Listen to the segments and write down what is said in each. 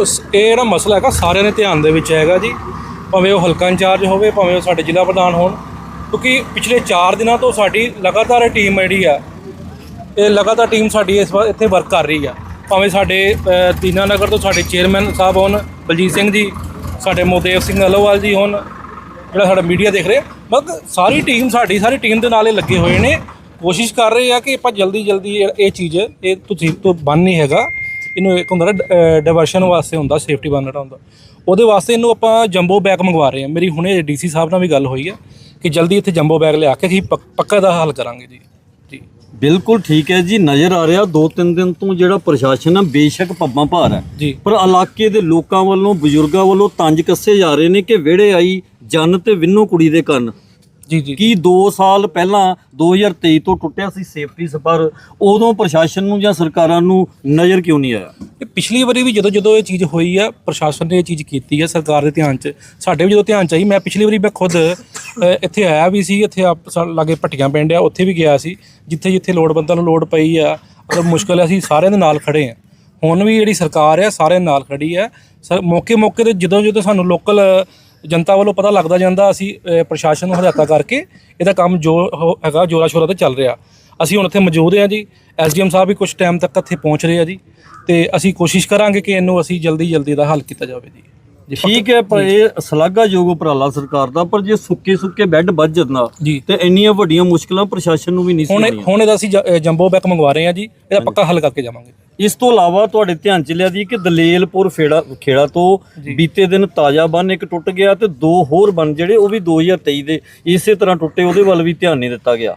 ਉਸ- ਇਹ ਜਿਹੜਾ ਮਸਲਾ ਹੈਗਾ ਸਾਰਿਆਂ ਦੇ ਧਿਆਨ ਦੇ ਵਿੱਚ ਹੈਗਾ ਜੀ। ਭਾਵੇਂ ਉਹ ਹਲਕਾ ਇੰਚਾਰਜ ਹੋਵੇ ਭਾਵੇਂ ਉਹ ਸਾਡੇ ਜ਼ਿਲ੍ਹਾ ਪ੍ਰਧਾਨ ਹੋਣ। ਕਿਉਂਕਿ ਪਿਛਲੇ 4 ਦਿਨਾਂ ਤੋਂ ਸਾਡੀ ਲਗਾਤਾਰ ਇਹ ਟੀਮ ਜਿਹੜੀ ਆ ਇਹ ਲਗਾਤਾਰ ਟੀਮ ਸਾਡੀ ਇਸ ਵਾਰ ਇੱਥੇ ਵਰਕ ਕਰ ਰਹੀ ਆ। ਭਾਵੇਂ ਸਾਡੇ ਅ, ਦੀਨਾ ਨਗਰ ਤੋਂ ਸਾਡੇ ਚੇਅਰਮੈਨ ਸਾਹਿਬ ਹੋਣ ਬਲਜੀਤ ਸਿੰਘ ਜੀ ਸਾਡੇ ਮੋਦੇਵ ਸਿੰਘ ਅਲੋਵਾਲ ਜੀ ਹੋਣ ਜਿਹੜਾ ਸਾਡਾ ਮੀਡੀਆ ਦੇਖ ਰਿਹਾ ਮਤਲਬ ਸਾਰੀ ਟੀਮ ਸਾਡੀ ਸਾਰੀ ਟੀਮ ਦੇ ਨਾਲ ਇਹ ਲੱਗੇ ਹੋਏ ਨੇ। ਕੋਸ਼ਿਸ਼ ਕਰ ਰਹੇ ਆ ਕਿ ਆਪਾਂ ਜਲਦੀ ਜਲਦੀ ਇਹ ਇਹ ਚੀਜ਼ ਇਹ ਤੁਸੀਂ ਤੋਂ ਬੰਨ ਨਹੀਂ ਹੈਗਾ। ਇਹਨੂੰ ਇੱਕ ਹੁੰਦਾ ਡਾਇਵਰਸ਼ਨ ਵਾਸਤੇ ਹੁੰਦਾ ਸੇਫਟੀ ਬੰਨਣਾ ਹੁੰਦਾ। ਉਹਦੇ ਵਾਸਤੇ ਇਹਨੂੰ ਆਪਾਂ ਜੰਬੋ ਬੈਗ ਮੰਗਵਾ ਰਹੇ ਹਾਂ। ਮੇਰੀ ਹੁਣੇ ਡੀਸੀ ਸਾਹਿਬ ਨਾਲ ਵੀ ਗੱਲ ਹੋਈ ਆ ਕਿ ਜਲਦੀ ਇੱਥੇ ਜੰਬੋ ਬੈਗ ਲਿਆ ਕੇ ਅਸੀਂ ਪੱਕ- ਦਾ ਹੱਲ ਕਰਾਂਗੇ ਜੀ। ਜੀ। ਬਿਲਕੁਲ ਠੀਕ ਹੈ ਜੀ ਨਜ਼ਰ ਆ ਰਿਹਾ ਦੋ ਤਿੰਨ ਦਿਨ ਤੋਂ ਜਿਹੜਾ ਪ੍ਰਸ਼ਾਸਨ ਆ ਬੇਸ਼ੱਕ ਪੱਬਾਂ ਭਾਰ ਹੈ। ਪਰ ਇਲਾਕੇ ਦੇ ਲੋਕਾਂ ਵੱਲੋਂ ਬਜ਼ੁਰਗਾਂ ਵੱਲੋਂ ਤੰਜ ਕੱਸੇ ਜਾ ਰਹੇ ਨੇ ਕਿ ਵਿਹੜੇ ਆਈ ਜਨ ਤੇ ਵਿੰਨੋ ਕੁੜੀ ਦੇ ਕੰਨ। ਜੀ ਜੀ ਕੀ 2 ਸਾਲ ਪਹਿਲਾਂ 2023 ਤੋਂ ਟੁੱਟਿਆ ਸੀ ਸੇਫਟੀ ਸਪਰ? ਉਦੋਂ ਪ੍ਰਸ਼ਾਸਨ ਨੂੰ ਜਾਂ ਸਰਕਾਰਾਂ ਨੂੰ ਨਜ਼ਰ ਕਿਉਂ ਨਹੀਂ ਆਇਆ? ਇਹ ਪਿਛਲੀ ਵਾਰੀ ਵੀ ਜਦੋਂ ਜਦੋਂ ਇਹ ਚੀਜ਼ ਹੋਈ ਆ ਪ੍ਰਸ਼ਾਸਨ ਨੇ ਇਹ ਚੀਜ਼ ਕੀਤੀ ਆ ਸਰਕਾਰ ਦੇ ਧਿਆਨ 'ਚ। ਸਾਡੇ ਵੀ ਜਦੋਂ ਧਿਆਨ 'ਚ ਆਈ ਮੈਂ ਪਿਛਲੀ ਵਾਰੀ ਮੈਂ ਖੁਦ ਇੱਥੇ ਆਇਆ ਵੀ ਸੀ ਇੱਥੇ ਆਪ ਲਾਗੇ ਪੱਟੀਆਂ ਪਿੰਡ ਆ ਉੱਥੇ ਵੀ ਗਿਆ ਸੀ। ਜਿੱਥੇ ਜਿੱਥੇ ਲੋੜਵੰਦਾਂ ਨੂੰ ਲੋੜ ਪਈ ਆ ਅਗਰ ਮੁਸ਼ਕਲ ਆ, ਅਸੀਂ ਸਾਰਿਆਂ ਦੇ ਨਾਲ ਖੜੇ ਆ। ਹੁਣ ਵੀ ਜਿਹੜੀ ਸਰਕਾਰ ਆ ਸਾਰਿਆਂ ਨਾਲ ਖੜੀ ਆ। ਸਰ ਮੌਕੇ ਮੌਕੇ ਤੇ ਜਦੋਂ ਜਦੋਂ ਸਾਨੂੰ ਲੋਕਲ ਜਨਤਾ ਵੱਲੋਂ ਪਤਾ ਲੱਗਦਾ ਜਾਂਦਾ ਅਸੀਂ ਪ੍ਰਸ਼ਾਸਨ ਨੂੰ ਹਦਾਇਤਾਂ ਕਰਕੇ ਇਹਦਾ ਕੰਮ ਜੋ ਹੋ- ਹੈਗਾ ਜੋਰਾ ਸ਼ੋਰਾ ਤੇ ਚੱਲ ਰਿਹਾ। ਅਸੀਂ ਹੁਣ ਇੱਥੇ ਮੌਜੂਦ ਹਾਂ ਜੀ ਐਸਡੀਐਮ ਸਾਹਿਬ ਵੀ ਕੁਝ ਟਾਈਮ ਤੱਕ ਇੱਥੇ ਪਹੁੰਚ ਰਹੇ ਆ ਜੀ ਤੇ ਅਸੀਂ ਕੋਸ਼ਿਸ਼ ਕਰਾਂਗੇ ਕਿ ਇਹਨੂੰ ਅਸੀਂ ਜਲਦੀ ਜਲਦੀ ਦਾ ਹੱਲ ਕੀਤਾ ਜਾਵੇ ਜੀ। ਠੀਕ ਹੈ ਪਰ ਇਹ ਸ਼ਲਾਘਾਯੋਗ ਉਪਰਾਲਾ ਸਰਕਾਰ ਦਾ ਪਰ ਜੇ ਸੁੱਕੇ ਸੁੱਕੇ ਬੈੱਡ ਵੱਜ ਜਾਂਦਾ ਜੀ। ਤੇ ਇੰਨੀਆਂ ਵੱਡੀਆਂ ਮੁਸ਼ਕਲਾਂ ਪ੍ਰਸ਼ਾਸਨ ਨੂੰ ਵੀ ਨਹੀਂ ਸੀ ਹੁਣ ਆਉਣੀਆਂ ਹੁਣ ਇਹਦਾ ਅਸੀਂ ਜ- ਅ, ਜੰਬੋ ਬੈਕ ਮੰਗਵਾ ਰਹੇ ਹਾਂ ਜੀ ਇਹਦਾ ਪੱਕਾ ਹੱਲ ਕਰਕੇ ਜਾਵਾਂਗੇ। ਇਸ ਤੋਂ ਇਲਾਵਾ ਤੁਹਾਡੇ ਧਿਆਨ ਚ ਲਿਆ ਦੀ ਕਿ ਦਲੇਲਪੁਰ ਫੇੜਾ ਖੇੜਾ ਤੋਂ ਬੀਤੇ ਦਿਨ ਤਾਜ਼ਾ ਬੰਨ ਇੱਕ ਟੁੱਟ ਗਿਆ ਤੇ ਦੋ ਹੋਰ ਬੰਨ ਜਿਹੜੇ ਉਹ ਵੀ 2023 ਦੇ ਇਸੇ ਤਰ੍ਹਾਂ ਟੁੱਟੇ ਉਹਦੇ ਵੱਲ ਵੀ ਧਿਆਨ ਨਹੀਂ ਦਿੱਤਾ ਗਿਆ।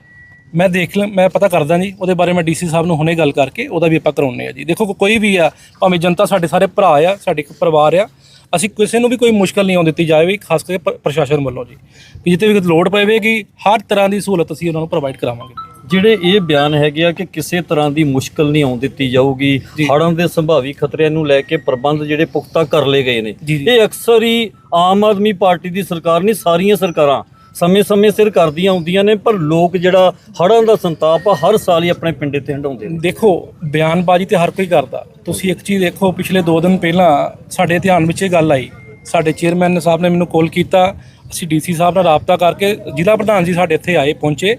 ਮੈਂ ਦੇਖ ਲ ਮੈਂ ਪਤਾ ਕਰਦਾ ਜੀ ਉਹਦੇ ਬਾਰੇ ਮੈਂ ਡੀਸੀ ਸਾਹਿਬ ਨੂੰ ਹੁਣੇ ਗੱਲ ਕਰਕੇ ਉਹਦਾ ਵੀ ਆਪਾਂ ਕਰਾਉਣੇ ਆ ਜੀ। ਦੇਖੋ ਕੋਈ ਵੀ ਆ ਭਾਵੇਂ ਜਨਤਾ ਸਾਡੇ ਸਾਰੇ ਭਰਾ ਆ ਸਾਡੇ ਇੱਕ ਪਰਿਵਾਰ ਆ ਅਸੀਂ ਕਿਸੇ ਨੂੰ ਵੀ ਕੋਈ ਮੁਸ਼ਕਲ ਨਹੀਂ ਆਉਣ ਦਿੱਤੀ ਜਾਵੇਗੀ ਖਾਸ ਕਰਕੇ ਪ੍ਰਸ਼ਾਸਨ ਵੱਲੋਂ ਜੀ। ਕਿ ਜਿੱਥੇ ਵੀ ਲੋੜ ਪਵੇਗੀ ਹਰ ਤਰ੍ਹਾਂ ਦੀ ਸਹੂਲਤ ਅਸੀਂ ਉਹਨਾਂ ਨੂੰ ਪ੍ਰੋਵਾਈਡ ਕਰਾਵਾਂਗੇ। ਜਿਹੜੇ ਇਹ ਬਿਆਨ ਹੈਗੇ ਆ ਕਿ ਕਿਸੇ ਤਰ੍ਹਾਂ ਦੀ ਮੁਸ਼ਕਲ ਨਹੀਂ ਆਉਣ ਦਿੱਤੀ ਜਾਊਗੀ ਹੜ੍ਹਾਂ ਦੇ ਸੰਭਾਵੀ ਖਤਰਿਆਂ ਨੂੰ ਲੈ ਕੇ ਪ੍ਰਬੰਧ ਜਿਹੜੇ ਪੁਖਤਾ ਕਰ ਲਏ ਗਏ ਨੇ। ਇਹ ਅਕਸਰ ਹੀ ਆਮ ਆਦਮੀ ਪਾਰਟੀ ਦੀ ਸਰਕਾਰ ਨਹੀਂ ਸਾਰੀਆਂ ਸਰਕਾਰਾਂ ਸਮੇਂ-ਸਮੇਂ ਸਿਰ ਕਰਦੀਆਂ ਆਉਂਦੀਆਂ ਨੇ ਪਰ ਲੋਕ ਜਿਹੜਾ ਹੜ੍ਹਾਂ ਦਾ ਸੰਤਾਪ ਆ ਹਰ ਸਾਲ ਹੀ ਆਪਣੇ ਪਿੰਡੇ ਤੇ ਹੰਡਾਉਂਦੇ ਨੇ। ਦੇਖੋ ਬਿਆਨਬਾਜ਼ੀ ਤੇ ਹਰ ਕੋਈ ਕਰਦਾ। ਤੁਸੀਂ ਇੱਕ ਚੀਜ਼ ਦੇਖੋ ਪਿਛਲੇ 2 ਦਿਨ ਪਹਿਲਾਂ ਸਾਡੇ ਧਿਆਨ ਵਿੱਚ ਇਹ ਗੱਲ ਆਈ। ਸਾਡੇ ਚੇਅਰਮੈਨ ਸਾਹਿਬ ਨੇ ਮੈਨੂੰ ਕਾਲ ਕੀਤਾ। ਅਸੀਂ ਡੀਸੀ ਸਾਹਿਬ ਨਾਲ ਰਾਬਤਾ ਕਰਕੇ ਜ਼ਿਲ੍ਹਾ ਪ੍ਰਧਾਨ ਜੀ ਸਾਡੇ ਇੱਥੇ ਆਏ ਪਹੁੰਚੇ।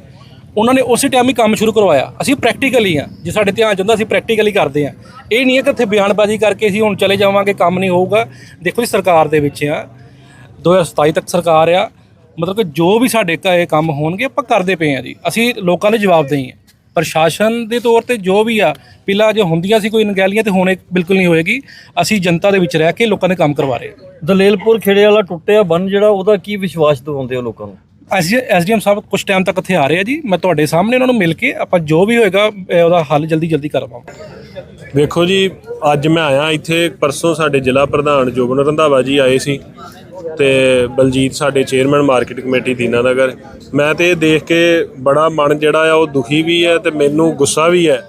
ਉਹਨਾਂ ਨੇ ਉਸੇ ਟਾਈਮ ਹੀ ਕੰਮ ਸ਼ੁਰੂ ਕਰਵਾਇਆ। ਅਸੀਂ ਪ੍ਰੈਕਟੀਕਲੀ ਆ। ਜੇ ਸਾਡੇ ਧਿਆਨ ਚ ਹੁੰਦਾ, ਅਸੀਂ ਪ੍ਰੈਕਟੀਕਲੀ ਕਰਦੇ ਆ। ਇਹ ਨਹੀਂ ਹੈ ਕਿ ਇੱਥੇ ਬਿਆਨਬਾਜ਼ੀ ਕਰਕੇ ਅਸੀਂ ਹੁਣ ਚਲੇ ਜਾਵਾਂਗੇ, ਕੰਮ ਨਹੀਂ ਹੋਊਗਾ। ਦੇਖੋ ਜੀ, ਸਰਕਾਰ ਦੇ ਵਿੱਚ ਆ। 2027 ਤੱਕ ਸਰਕਾਰ ਆ। ਮਤਲਬ ਕਿ ਜੋ ਵੀ ਸਾਡੇ ਕ- ਇਹ ਕੰਮ ਹੋਣਗੇ, ਆਪਾਂ ਕਰਦੇ ਪਏ ਆ ਜੀ। ਅਸੀਂ ਲੋਕਾਂ ਦੇ ਜਵਾਬ ਦੇਈ ਆ। ਪ੍ਰਸ਼ਾਸਨ ਦੇ ਤੌਰ ਤੇ ਜੋ ਵੀ ਆ ਪਹਿਲਾਂ ਜੋ ਹੁੰਦੀਆਂ ਸੀ ਕੋਈ ਨਗੈਲੀਆਂ ਤੇ ਹੁਣ ਇਹ ਬਿਲਕੁਲ ਨਹੀਂ ਹੋਏਗੀ। ਅਸੀਂ ਜਨਤਾ ਦੇ ਵਿੱਚ ਰਹਿ ਕੇ ਲੋਕਾਂ ਦੇ ਕੰਮ ਕਰਵਾ ਰਹੇ ਦਲੇਲਪੁਰ ਖੇੜੇ ਵਾਲਾ ਟੁੱਟਿਆ ਬੰਨ ਜਿਹੜਾ, ਉਹਦਾ ਕੀ ਵਿਸ਼ਵਾਸ ਦਿਵਾਉਂਦੇ ਹੋ ਲੋਕਾਂ ਨੂੰ? ਐਸਡੀਐਮ ਸਾਹਿਬ ਕੁਝ ਟਾਈਮ ਤੱਕ ਇੱਥੇ ਆ ਰਹੇ ਆ ਜੀ। ਮੈਂ ਤੁਹਾਡੇ ਸਾਹਮਣੇ ਉਹਨਾਂ ਨੂੰ ਮਿਲ ਕੇ ਆਪਾਂ ਜੋ ਵੀ ਹੋਏਗਾ ਅਹ ਉਹਦਾ ਹੱਲ ਜਲਦੀ ਜਲਦੀ ਕਰਵਾਵਾਂਗੇ ਵੇਖੋ ਜੀ, ਅੱਜ ਮੈਂ ਆਇਆ ਇੱਥੇ, ਪਰਸੋਂ ਸਾਡੇ ਜ਼ਿਲ੍ਹਾ ਪ੍ਰਧਾਨ ਜੋਬਨ ਰੰਧਾਵਾ ਜੀ ਆਏ ਸੀ ਤੇ ਬਲਜੀਤ ਸਾਡੇ ਚੇਅਰਮੈਨ ਮਾਰਕੀਟ ਕਮੇਟੀ ਦੀਨਾਨਗਰ ਮੈਂ ਤੇ ਇਹ ਦੇਖ ਕੇ ਬੜਾ ਮਨ ਜਿਹੜਾ ਆ, ਉਹ ਦੁਖੀ ਵੀ ਹੈ ਤੇ ਮੈਨੂੰ ਗੁੱਸਾ ਵੀ ਹੈ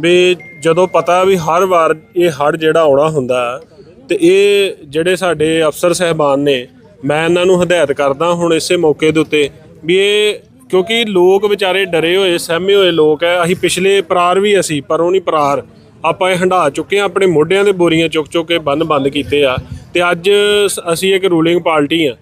ਵੀ ਜਦੋਂ ਪਤਾ ਵੀ ਹਰ ਵਾਰ ਇਹ ਹੜ ਜਿਹੜਾ ਆਉਣਾ ਹੁੰਦਾ ਤੇ ਇਹ ਜਿਹੜੇ ਸਾਡੇ ਅਫਸਰ ਸਹਿਬਾਨ ਨੇ ਮੈਂ ਇਹਨਾਂ ਨੂੰ ਹਦਾਇਤ ਕਰਦਾ ਹੁਣ ਇਸੇ ਮੌਕੇ ਦੇ ਉੱਤੇ ਵੀ ਇਹ ਕਿਉਂਕਿ ਲੋਕ ਵਿਚਾਰੇ ਡਰੇ ਹੋਏ, ਸਹਿਮੇ ਹੋਏ ਲੋਕ ਐ। ਅਸੀਂ ਪਿਛਲੇ ਪਰਾਰ ਵੀ ਅਸੀਂ, ਪਰ ਉਹ ਨਹੀਂ ਪਰਾਰ। ਆਪਾਂ ਇਹ ਹੰਢਾ ਚੁੱਕੇ ਆ, ਆਪਣੇ ਮੋਢਿਆਂ ਦੇ ਬੋਰੀਆਂ ਚੁੱਕ ਚੁੱਕ ਕੇ ਬੰਨ ਬੰਦ ਕੀਤੇ ਆ। ਤੇ ਅੱਜ ਸ- ਅਸੀਂ ਇੱਕ ਰੂਲਿੰਗ ਪਾਰਟੀ ਆ।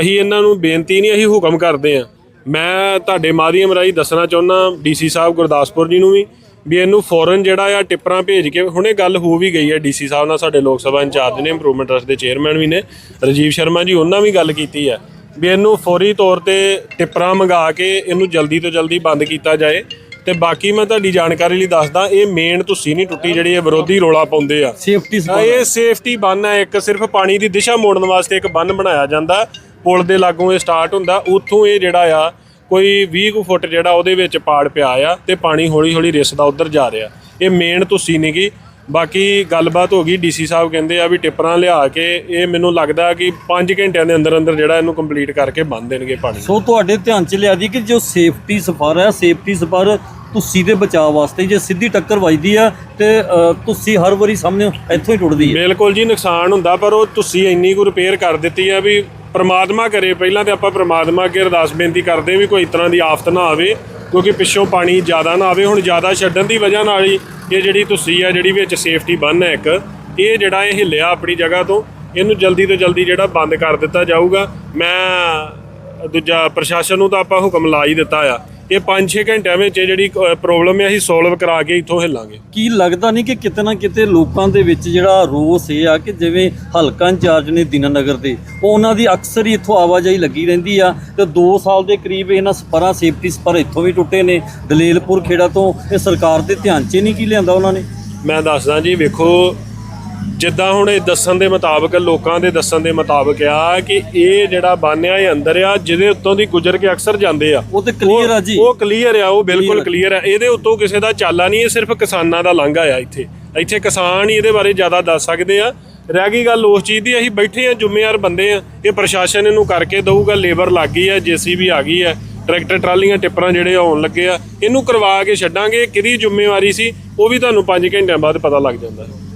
ਅਸੀਂ ਇਹਨਾਂ ਨੂੰ ਬੇਨਤੀ ਨਹੀਂ, ਅਸੀਂ ਹੁਕਮ ਕਰਦੇ ਆ। ਮੈਂ ਤੁਹਾਡੇ ਮਾਧਿਅਮ ਰਾਹੀਂ ਦੱਸਣਾ ਚਾਹੁੰਦਾ ਡੀਸੀ ਸਾਹਿਬ ਗੁਰਦਾਸਪੁਰ ਜੀ ਨੂੰ ਵੀ ਵੀ ਇਹਨੂੰ ਫੌਰਨ ਜਿਹੜਾ ਆ ਟਿੱਪਰਾਂ ਭੇਜ ਕੇ ਹੁਣੇ ਗੱਲ ਹੋ ਵੀ ਗਈ ਹੈ ਡੀਸੀ ਸਾਹਿਬ ਨਾਲ ਸਾਡੇ ਲੋਕ ਸਭਾ ਇੰਚਾਰਜ ਨੇ ਇੰਪਰੂਵਮੈਂਟ ਟਰਸਟ ਦੇ ਚੇਅਰਮੈਨ ਵੀ ਨੇ ਰਾਜੀਵ ਸ਼ਰਮਾ ਜੀ ਉਹਨਾਂ ਵੀ ਗੱਲ ਕੀਤੀ ਹੈ ਵੀ ਇਹਨੂੰ ਫੌਰੀ ਤੌਰ ਤੇ ਟਿੱਪਰਾਂ ਮੰਗਾ ਕੇ ਇਹਨੂੰ ਜਲਦੀ ਤੋਂ ਜਲਦੀ ਬੰਦ ਕੀਤਾ ਜਾਏ। ਤੇ ਬਾਕੀ ਮੈਂ ਤੁਹਾਡੀ ਜਾਣਕਾਰੀ ਲਈ ਦੱਸਦਾ ਇਹ ਮੇਨ ਤੁਸੀਂ ਨਹੀਂ ਟੁੱਟੀ ਜਿਹੜੀ ਇਹ ਵਿਰੋਧੀ ਰੋਲਾ ਪਾਉਂਦੇ ਆ। ਸੇਫਟੀ ਇਹ ਸੇਫਟੀ ਬੰਨ ਹੈ ਇੱਕ ਸਿਰਫ ਪਾਣੀ ਦੀ ਦਿਸ਼ਾ ਮੋੜਨ ਵਾਸਤੇ ਇੱਕ ਬੰਨ ਬਣਾਇਆ ਜਾਂਦਾ। ਪੁਲ ਦੇ ਲਾਗੋਂ ਇਹ ਸਟਾਰਟ ਹੁੰਦਾ ਉੱਥੋਂ ਇਹ ਜਿਹੜਾ ਆ ਕੋਈ 20 ਕੁ ਫੁੱਟ ਜਿਹੜਾ ਉਹਦੇ ਵਿੱਚ ਪਾੜ ਪਿਆ ਆ ਤੇ ਪਾਣੀ ਹੌਲੀ ਹੌਲੀ ਰਿਸਦਾ ਉਧਰ ਜਾ ਰਿਹਾ। ਇਹ ਮੇਨ ਤੁਸੀਂ ਨਹੀਂਗੀ ਬਾਕੀ ਗੱਲਬਾਤ ਹੋ ਗਈ। ਡੀਸੀ ਸਾਹਿਬ ਕਹਿੰਦੇ ਆ ਵੀ ਟਿੱਪਰਾਂ ਲਿਆ ਕੇ ਇਹ ਮੈਨੂੰ ਲੱਗਦਾ ਕਿ 5 ਘੰਟਿਆਂ ਦੇ ਅੰਦਰ ਅੰਦਰ ਜਿਹੜਾ ਇਹਨੂੰ ਕੰਪਲੀਟ ਕਰਕੇ ਬੰਨ ਦੇਣਗੇ ਪਾਣੀ। ਸੋ ਤੁਹਾਡੇ ਧਿਆਨ ਚ ਲਿਆ ਦੀ ਕਿ ਜੋ ਸੇਫਟੀ ਸਫਰ ਹੈ ਸੇਫਟੀ ਸਫਰ ਤੁਸੀਂ ਦੇ ਬਚਾਅ ਵਾਸਤੇ ਜੇ ਸਿੱਧੀ ਟੱਕਰ ਵੱਜਦੀ ਆ ਤੇ ਤੁਸੀਂ ਹਰ ਵਾਰੀ ਸਾਹਮਣੇ ਇੱਥੋਂ ਹੀ ਟੁੱਟਦੀ ਹੈ ਬਿਲਕੁਲ ਜੀ ਨੁਕਸਾਨ ਹੁੰਦਾ ਪਰ ਉਹ ਤੁਸੀਂ ਇੰਨੀ ਕੁ ਰਿਪੇਅਰ ਕਰ ਦਿੱਤੀ ਆ ਵੀ ਪਰਮਾਤਮਾ ਕਰੇ, ਪਹਿਲਾਂ ਤੇ ਆਪਾਂ ਪਰਮਾਤਮਾ ਅੱਗੇ ਅਰਦਾਸ ਬੇਨਤੀ ਕਰਦੇ ਵੀ ਕੋਈ ਇਸ ਤਰ੍ਹਾਂ ਦੀ ਆਫਤ ਨਾ ਆਵੇ, ਕਿਉਂਕਿ ਪਿੱਛੋਂ ਪਾਣੀ ਜ਼ਿਆਦਾ ਨਾ ਆਵੇ। ਹੁਣ ਜ਼ਿਆਦਾ ਛੱਡਣ ਦੀ ਵਜ੍ਹਾ ਨਾਲ ਹੀ ਇਹ ਜਿਹੜੀ ਤੁਸੀਂ ਆ, ਜਿਹੜੀ ਵਿੱਚ ਸੇਫਟੀ ਬੰਨ ਹੈ ਇੱਕ, ਇਹ ਜਿਹੜਾ ਇਹ ਹਿੱਲਿਆ ਆਪਣੀ ਜਗ੍ਹਾ ਤੋਂ, ਇਹਨੂੰ ਜਲਦੀ ਤੋਂ ਜਲਦੀ ਜਿਹੜਾ ਬੰਦ ਕਰ ਦਿੱਤਾ ਜਾਊਗਾ। ਮੈਂ ਦੂਜਾ ਪ੍ਰਸ਼ਾਸਨ ਨੂੰ ਤਾਂ ਆਪਾਂ ਹੁਕਮ ਲਾ ਹੀ ਦਿੱਤਾ ਆ। ਇਹ 5-6 ਘੰਟਿਆਂ ਵਿੱਚ ਇਹ ਜਿਹੜੀ ਪ੍ਰੋਬਲਮ ਹੈ ਅਸੀਂ ਸੋਲਵ ਕਰਾ ਕੇ ਇੱਥੋਂ ਹਿੱਲਾਂਗੇ। ਕੀ ਲੱਗਦਾ ਨਹੀਂ ਕਿ ਕਿਤੇ ਨਾ ਕਿਤੇ ਲੋਕਾਂ ਦੇ ਵਿੱਚ ਜਿਹੜਾ ਰੋਸ ਇਹ ਆ ਕਿ ਜਿਵੇਂ ਹਲਕਾ ਇੰਚਾਰਜ ਨੇ ਦੀਨਾਨਗਰ ਦੇ ਉਹ ਉਹਨਾਂ ਦੀ ਅਕਸਰ ਹੀ ਇੱਥੋਂ ਆਵਾਜਾਈ ਲੱਗੀ ਰਹਿੰਦੀ ਆ ਤੇ 2 ਸਾਲ ਦੇ ਕਰੀਬ ਇਹਨਾਂ ਸਪਰਾਂ ਸੇਫਟੀ ਸਪਰ ਇੱਥੋਂ ਵੀ ਟੁੱਟੇ ਨੇ। ਦਲੇਲਪੁਰ ਖੇੜਾ ਤੋਂ ਇਹ ਸਰਕਾਰ ਦੇ ਧਿਆਨ 'ਚ ਨਹੀਂ ਕੀ ਲਿਆਂਦਾ ਉਹਨਾਂ ਨੇ? ਮੈਂ ਦੱਸਦਾ ਜੀ ਵੇਖੋ ਜਿੱਦਾਂ ਹੁਣ ਇਹ ਦੱਸਣ ਦੇ ਮੁਤਾਬਕ ਲੋਕਾਂ ਦੇ ਦੱਸਣ ਦੇ ਮੁਤਾਬਕ ਆ ਕਿ ਇਹ ਜਿਹੜਾ ਬਾਨਿਆ ਇਹ ਅੰਦਰ ਆ ਜਿਹਦੇ ਉੱਤੋਂ ਦੀ ਗੁਜ਼ਰ ਕੇ ਅਕਸਰ ਜਾਂਦੇ ਆ। ਉਹ ਤੇ ਕਲੀਅਰ ਆ ਜੀ। ਉਹ ਕਲੀਅਰ ਆ ਉਹ ਬਿਲਕੁਲ। ਕਲੀਅਰ ਆ। ਇਹਦੇ ਉੱਤੋਂ ਕਿਸੇ ਦਾ ਚਾਲਾ ਨਹੀਂ ਇਹ ਸਿਰਫ ਕਿਸਾਨਾਂ ਦਾ ਲਾਂਘਾ ਆ ਇੱਥੇ। ਇੱਥੇ ਕਿਸਾਨ ਹੀ ਇਹਦੇ ਬਾਰੇ ਜ਼ਿਆਦਾ ਦੱਸ ਸਕਦੇ ਆ। ਰਹਿ ਗਈ ਗੱਲ ਉਸ ਚੀਜ਼ ਦੀ ਅਸੀਂ ਬੈਠੇ ਆ ਜ਼ਿੰਮੇਵਾਰ ਬੰਦੇ ਆ। ਇਹ ਪ੍ਰਸ਼ਾਸਨ ਇਹਨੂੰ ਕਰਕੇ ਦਊਗਾ ਲੇਬਰ ਲੱਗ ਗਈ ਆ ਜੀਸੀਬੀ ਆ ਗਈ ਆ। ਟਰੈਕਟਰ ਟਰਾਲੀਆਂ ਟਿੱਪਰਾਂ ਜਿਹੜੇ ਆਉਣ ਲੱਗੇ ਆ। ਇਹਨੂੰ ਕਰਵਾ ਕੇ ਛੱਡਾਂਗੇ ਕਿਹਦੀ ਜ਼ਿੰਮੇਵਾਰੀ ਸੀ ਉਹ ਵੀ ਤੁਹਾਨੂੰ 5 ਘੰਟਿਆਂ ਬਾਅਦ ਪਤਾ ਲੱਗ ਜਾਂਦਾ। ਹੈ